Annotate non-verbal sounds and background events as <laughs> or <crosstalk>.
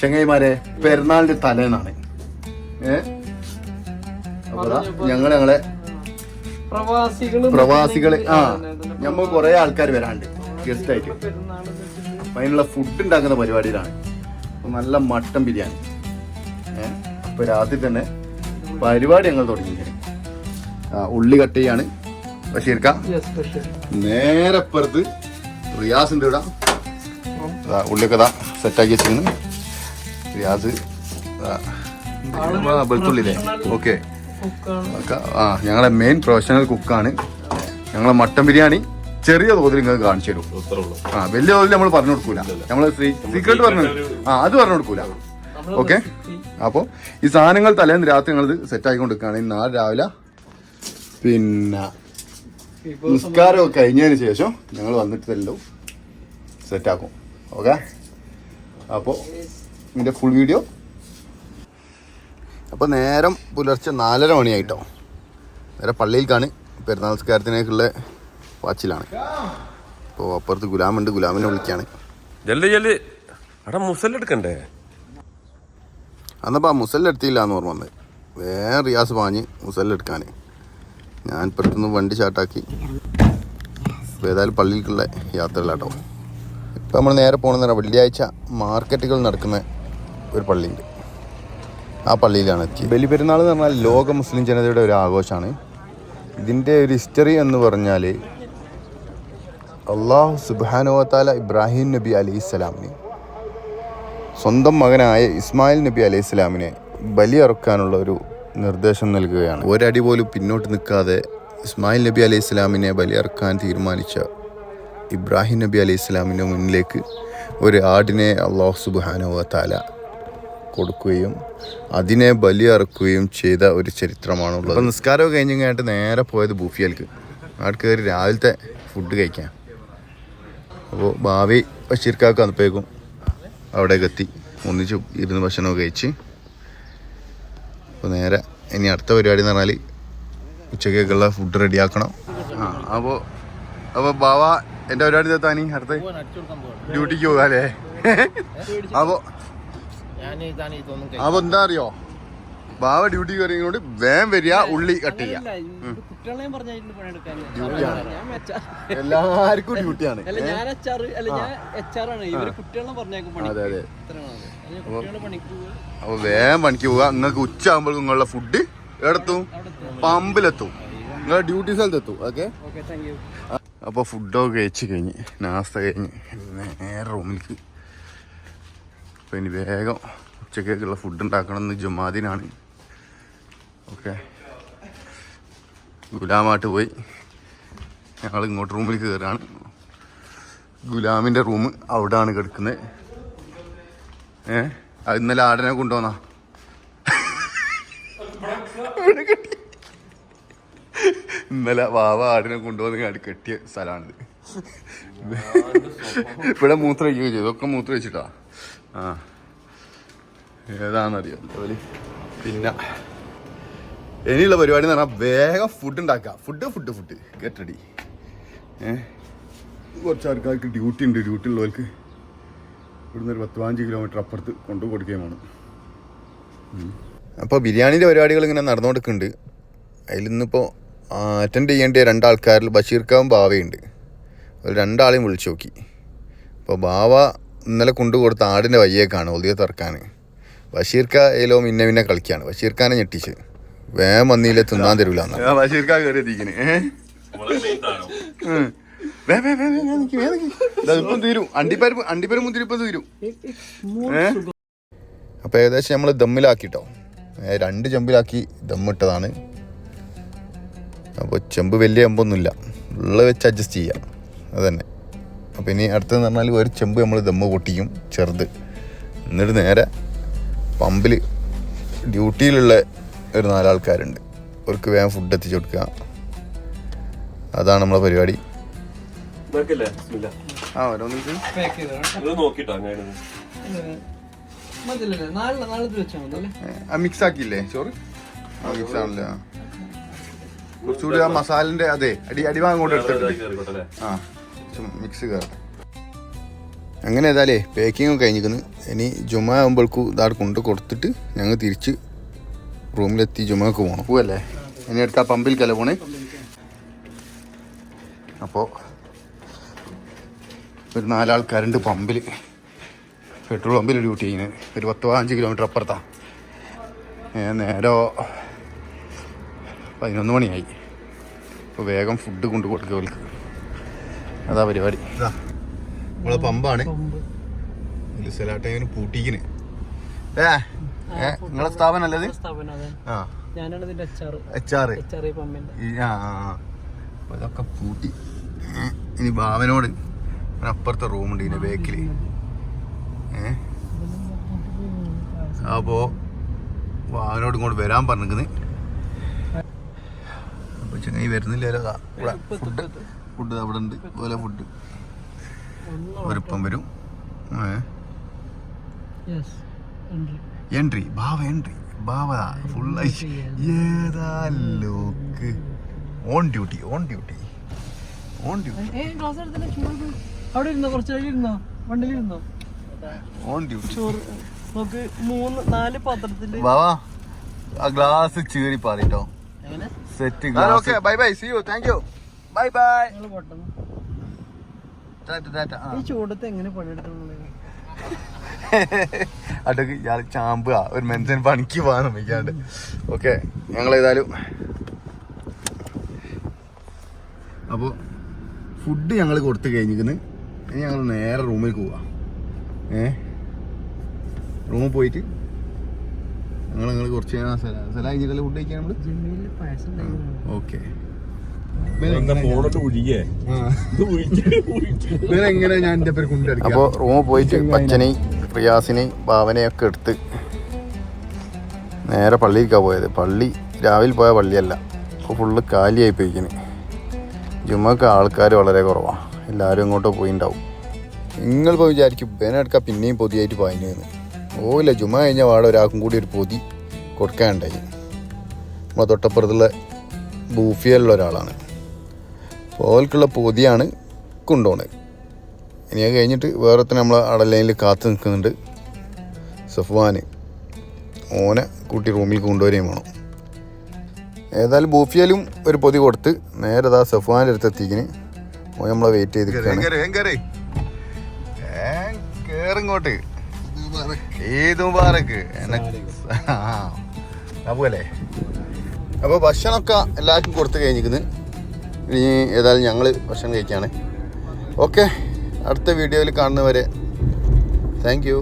ചെങ്ങൈമാരെ പെരുന്നാളിന്റെ തലേന്നാണ്. ഞങ്ങൾ ഞങ്ങൾ പ്രവാസികൾ ആ ഞമ്മ കുറെ ആൾക്കാർ വരാണ്ട് ഗസ്റ്റ് ആയിട്ട് അപ്പൊ അതിനുള്ള ഫുഡ് ഉണ്ടാക്കുന്ന പരിപാടിയിലാണ്. നല്ല മട്ടൻ ബിരിയാണി. ഏഹ് അപ്പൊ രാത്രി തന്നെ പരിപാടി ഞങ്ങൾ തുടങ്ങിയിരിക്കുന്നത് ആ ഉള്ളി കട്ട് ചെയ്യാണ്. ബഷീർക്ക നേരെ അപ്പുറത്ത് റിയാസിന്റെ ഇടാം ഉള്ളിയൊക്കെ ദാ. സെറ്റാക്കി വെച്ചിരുന്നു റിയാസ് വെളുത്തുള്ളിലേ വെളുത്തുള്ളില്ലേ ഓക്കെ. ആ ഞങ്ങളെ മെയിൻ പ്രൊഫഷണൽ കുക്കാണ് ഞങ്ങളെ മട്ടൻ ബിരിയാണി ചെറിയ തോതിൽ നിങ്ങൾക്ക് കാണിച്ചു തരും. ആ വലിയ തോതിൽ നമ്മൾ പറഞ്ഞു കൊടുക്കൂല. നമ്മൾ സീക്രട്ട് പറഞ്ഞു ആ അത് പറഞ്ഞു കൊടുക്കൂല. ഓക്കെ. അപ്പോൾ ഈ സാധനങ്ങൾ തലേന്ന് രാത്രി ഞങ്ങളിത് സെറ്റ് ആയിക്കൊണ്ടിരിക്കുകയാണ് ഇന്ന് നാളെ രാവിലെ പിന്നെ നിസ്കാരമൊക്കെ കഴിഞ്ഞതിന് ശേഷം ഞങ്ങൾ വന്നിട്ട് എല്ലാം സെറ്റാക്കും ഓക്കെ? അപ്പോൾ ഇതിന്റെ ഫുൾ വീഡിയോ അപ്പോൾ നേരം പുലർച്ചെ നാലര മണിയായിട്ടോ. നേരെ പള്ളിയിൽക്കാണ് പെരുന്നാൾ സംസ്കാരത്തിനേക്കുള്ള വാച്ചിലാണ്. അപ്പോൾ അപ്പുറത്ത് ഗുലാമുണ്ട് ഗുലാമിനെ വിളിക്കുകയാണ് ജല്ല് ജല്ല് അവിടെ മുസലെടുക്കണ്ടേ അന്നപ്പോൾ ആ മുസലെടുത്തില്ല എന്ന് ഓർമ്മ വന്നത് വേറെ റിയാസ് പാഞ്ഞ് മുസലെടുക്കാൻ ഞാൻ ഇപ്പുറത്തുനിന്ന് വണ്ടി ചാട്ടാക്കി ഏതായാലും പള്ളിയിലേക്കുള്ള യാത്രയിലാട്ടോ ഇപ്പം നമ്മൾ നേരെ പോകണമെന്ന് വെള്ളിയാഴ്ച മാർക്കറ്റുകൾ നടക്കുന്ന ഒരു പള്ളിയുണ്ട് ആ പള്ളിയിലാണ് എത്തിയത്. ബലിപെരുന്നാൾ എന്ന് പറഞ്ഞാൽ ലോക മുസ്ലിം ജനതയുടെ ഒരു ആഘോഷമാണ്. ഇതിന്റെ ഒരു ഹിസ്റ്ററി എന്ന് പറഞ്ഞാൽ അള്ളാഹു സുബാനുവത്താല ഇബ്രാഹിം നബി അലൈഹി സ്വലാമിന് സ്വന്തം മകനായ ഇസ്മായിൽ നബി അലൈഹി സ്വലാമിനെ ബലിയറുക്കാനുള്ള ഒരു നിർദ്ദേശം നൽകുകയാണ്. ഒരടി പോലും പിന്നോട്ട് നിൽക്കാതെ ഇസ്മായിൽ നബി അലൈഹി സ്വലാമിനെ ബലിയിറക്കാൻ തീരുമാനിച്ച ഇബ്രാഹിം നബി അലൈഹി സ്വലാമിന്റെ മുന്നിലേക്ക് ഒരു ആടിനെ അള്ളാഹു സുബാനുവത്താല കൊടുക്കുകയും അതിനെ ബലിയറക്കുകയും ചെയ്ത ഒരു ചരിത്രമാണുള്ളത്. അപ്പോൾ നിസ്കാരമൊക്കെ കഴിഞ്ഞ് കഴിഞ്ഞിട്ട് നേരെ പോയത് ബൂഫിയൽക്ക്. അവിടെ കയറി രാവിലത്തെ ഫുഡ് കഴിക്കാൻ. അപ്പോൾ ഭാവി ബഷീർക്കാക്ക് അന്നപ്പോഴേക്കും അവിടേക്ക് എത്തി. ഒന്നിച്ച് ഇരുന്ന് ഭക്ഷണമൊക്കെ കഴിച്ച്. അപ്പോൾ നേരെ ഇനി അടുത്ത പരിപാടി എന്ന് പറഞ്ഞാൽ ഉച്ചക്കേക്കുള്ള ഫുഡ് റെഡിയാക്കണം ആ അപ്പോൾ അപ്പോൾ ബാവ എന്റെ പരിപാടി താനി. അടുത്ത് ഡ്യൂട്ടിക്ക് പോകാം അല്ലേ അപ്പൊ അപ്പൊ എന്താ അറിയോ? ബാബ ഡ്യൂട്ടി കയറിയോണ്ട് വേം വരിക ഉള്ളി കട്ട് ചെയ്യാം എല്ലാവർക്കും ഡ്യൂട്ടിയാണ്. അതെ അതെ. അപ്പൊ വേം പണിക്ക് പോവുക. നിങ്ങൾക്ക് ഉച്ച ആകുമ്പോൾ നിങ്ങളുടെ ഫുഡ് എവിടെത്തും? പമ്പിലെത്തും. നിങ്ങളുടെ ഡ്യൂട്ടി സ്ഥലത്തെത്തും. ഓക്കെ? അപ്പോൾ ഫുഡൊക്കെ കഴിച്ച് കഴിഞ്ഞ് നാസ്ത കഴിഞ്ഞ് നേരെ റൂമിലേക്ക്. അപ്പോൾ ഇനി വേഗം ഉച്ചക്കേക്കുള്ള ഫുഡ് ഉണ്ടാക്കണം എന്ന് ജുമാദിനാണ്. ഓക്കെ. ഗുലാമായിട്ട് പോയി. ഞങ്ങൾ ഇങ്ങോട്ട് റൂമിൽ കയറുകയാണ് ഗുലാമിന്റെ റൂം അവിടെയാണ് കിടക്കുന്നത്. ഏ? അത് ഇന്നലെ ആടനെ കൊണ്ടുവന്നാ. <laughs> ഇന്നലെ വാവ ആടിനെ കൊണ്ടുവന്ന് കാടി കെട്ടിയ സ്ഥലമാണിത് ഇവിടെ മൂത്ര വയ്ക്കുകയും ചെയ്തു. ഇതൊക്കെ മൂത്ര വെച്ചിട്ടാ ആ. ഏതാണെന്നറിയാം? ജോലി പിന്നെ ഇനിയുള്ള പരിപാടി എന്ന് പറഞ്ഞാൽ വേഗം ഫുഡ് ഉണ്ടാക്കുക. Food food food get ready ഏ? കുറച്ച് ആൾക്കാർക്ക് ഡ്യൂട്ടി ഉണ്ട്. ഡ്യൂട്ടി ഉള്ളവർക്ക് ഇവിടുന്ന് ഒരു പത്ത് പതിനഞ്ച് കിലോമീറ്റർ അപ്പുറത്ത് കൊണ്ടു കൊടുക്കുകയും വേണം. അപ്പോൾ ബിരിയാണിന്റെ പരിപാടികൾ ഇങ്ങനെ നടന്നുകൊടുക്കുന്നുണ്ട് അതിൽ നിന്നിപ്പോൾ അറ്റൻഡ് ചെയ്യേണ്ട രണ്ടാൾക്കാരിൽ ബഷീർക്കാവും ബാവയുണ്ട്. ഒരു രണ്ടാളെയും വിളിച്ചു നോക്കി. അപ്പോൾ ബാവ ഇന്നലെ കൊണ്ടു കൊടുത്ത ആടിന്റെ വയ്യേക്കാണ് ഒതിയെ തുറക്കാൻ ബഷീർക്ക ഏലോ മിന്നെ മിന്നെ കളിക്കുകയാണ് ബഷീർക്കാനെ ഞെട്ടിച്ച്. വേം വന്നില്ല തിന്നാൻ തരൂല ബഷീർക്ക കയറി എത്തിക്കണേ. ഇപ്പം തീരും. അണ്ടിപ്പരിപ്പ് അണ്ടിപ്പരിപ്പ് മുന്തിരിപ്പം തീരും. ഏ? അപ്പോൾ ഏകദേശം നമ്മൾ ദമ്മിലാക്കിട്ടോ. രണ്ട് ചെമ്പിലാക്കി ദമ്മിട്ടതാണ്. അപ്പോൾ ചെമ്പ് വലിയ ചെമ്പൊന്നുമില്ല. ഉള്ള വെച്ച് അഡ്ജസ്റ്റ് ചെയ്യാം. അതന്നെ. അപ്പോൾ ഇനി അടുത്തതെന്ന് പറഞ്ഞാൽ ഒരു ചെമ്പ് നമ്മൾ ദമ്മ് പൊട്ടിക്കും ചെറുത്. എന്നിട്ട് നേരെ പമ്പിൽ ഡ്യൂട്ടിയിലുള്ള ഒരു നാലാൾക്കാരുണ്ട്. അവർക്ക് വേഗം ഫുഡ് എത്തിച്ചു കൊടുക്കുക. അതാണ് നമ്മളെ പരിപാടി. ആ മിക്സ് ആക്കിയില്ലേ? ചോറ് ആ മിക്സ് ആണല്ലേ. ആ. കുറച്ചുകൂടി ആ മസാലിന്റെ അതെ അടി അടിഭാഗം കൊണ്ട് എടുത്തിട്ട്. ആ മിക്സ് കയറട്ടെ അങ്ങനെ ഏതായാലേ പാക്കിങ് കഴിഞ്ഞിരിക്കുന്നു. ഇനി ജുമ ആകുമ്പോഴേക്കും ഇതാട് കൊണ്ട് കൊടുത്തിട്ട് ഞങ്ങൾ തിരിച്ച് റൂമിലെത്തി ജുമക്ക് പോകണം പോവല്ലേ? ഇനി അടുത്ത കല പോണേ? അപ്പോൾ ഒരു നാലാൾക്കാരുണ്ട് പമ്പിൽ പെട്രോൾ പമ്പിൽ ഡ്യൂട്ടി ചെയ്യുന്നത് ഒരു പത്ത് പതിനഞ്ച് കിലോമീറ്റർ അപ്പുറത്താണ് നേരോ പതിനൊന്ന് മണിയായി. അപ്പോൾ വേഗം ഫുഡ് കൊണ്ട് കൊടുക്കുക അവർക്ക് അതാ പരിപാടി. നമ്മളെ പമ്പാണ്. സെലാട്ടൈമിന് പൂട്ടിക്കിന്. നിങ്ങളെ സ്ഥാപനം അല്ലേ. അപ്പൊ ഇതൊക്കെ പൂട്ടി. ഇനി ഭാവനോട് അപ്പുറത്തെ റൂമുണ്ട് ഇതിന്റെ ബേക്കിൽ ഏ? അപ്പോ ഭാവനോട് ഇങ്ങോട്ട് വരാൻ പറഞ്ഞിരിക്കുന്നത് ചങ്ങായി വരുന്നില്ലല്ലോ ഫുഡ്. ഫുഡ് അവിടെ ഉണ്ട്. പോലെ ഫുഡ്. ഒരുപ്പം വരും. എൻട്രി ഭാവ എൻട്രി ഭാവ ഫുൾ ഏതാ lock on duty on duty on duty അവിടെ ഇരുന്നോ? കുറച്ച് കഴിഞ്ഞിരുന്നോ വണ്ടിയിലിരുന്നോ ഓൺ ഡ്യൂട്ടി നോക്ക് മൂന്ന് നാല് പാത്രത്തിൽ. ബാവാ ആ ഗ്ലാസ് ചീറി പാറിട്ടോ set okay bye bye see you thank you bye bye ഈ ചൂടത്ത് എങ്ങനെ പണിയെടുക്കണം <laughs> അതൊക്കെ ഇയാൾ ചാമ്പുക ഒരു മെൻസൻ പണിക്ക് പോകാൻ നമ്മിക്കാണ്ട് ഓക്കെ ഞങ്ങൾ ഏതായാലും അപ്പോൾ ഫുഡ് ഞങ്ങൾ കൊടുത്തു കഴിഞ്ഞിരിക്കുന്നു. ഇനി ഞങ്ങൾ നേരെ റൂമിൽ പോവാ. ഏ? റൂമിൽ പോയിട്ട് ഞങ്ങൾ നിങ്ങൾ കുറച്ച് സ്ഥലം കഴിഞ്ഞിട്ടല്ലേ ഫുഡ് കഴിക്കാൻ നമ്മൾ ഓക്കെ. അപ്പോ റൂം പോയിട്ട് അച്ഛനെ റിയാസിനെ ഭാവനയൊക്കെ എടുത്ത് നേരെ പള്ളിയിലേക്കാണ് പോയത്. പള്ളി രാവിലെ പോയ പള്ളിയല്ല. അപ്പോൾ ഫുള്ള് കാലിയായി പോയിക്കിന് ജുമ്മക്ക് ആൾക്കാർ വളരെ കുറവാണ് എല്ലാവരും ഇങ്ങോട്ടോ പോയിണ്ടാവും. നിങ്ങളിപ്പോൾ വിചാരിക്കും ബേനെടുക്കാൻ പിന്നെയും പൊതിയായിട്ട് പായിനെന്ന് ഓ ചുമ കഴിഞ്ഞ വാട ഒരാൾക്കും കൂടി ഒരു പൊതി കൊടുക്കാനുണ്ടായി. നമ്മളെ തൊട്ടപ്പുറത്തുള്ള ബൂഫിയലുള്ള ഒരാളാണ്. ഓൽക്കുള്ള പൊതിയാണ് കൊണ്ടുപോണത്. ഇനി അത് കഴിഞ്ഞിട്ട് വേറെ തന്നെ നമ്മൾ അടലൈനിൽ കാത്തു നിൽക്കുന്നുണ്ട് സഫ്വാൻ ഓനെ കൂട്ടി റൂമിൽ കൊണ്ടുവരികയും വേണം. ഏതായാലും ബൂഫിയലും ഒരു പൊതി കൊടുത്ത് നേരെ അതാ സഫ്വാന്റെ അടുത്ത് എത്തിക്കിന് ഓ നമ്മളെ വെയിറ്റ് ചെയ്ത് കേറിങ്ങോട്ട് ഏത് മുബാറക്ക്. അപോലെ അപ്പോൾ ഭക്ഷണമൊക്കെ എല്ലാവർക്കും കൊടുത്തു കഴിഞ്ഞിരിക്കുന്നു. ഇനി ഏതായാലും ഞങ്ങൾ ഭക്ഷണം കഴിക്കുകയാണ് ഓക്കെ അടുത്ത വീഡിയോയിൽ കാണുന്നവരെ താങ്ക് യു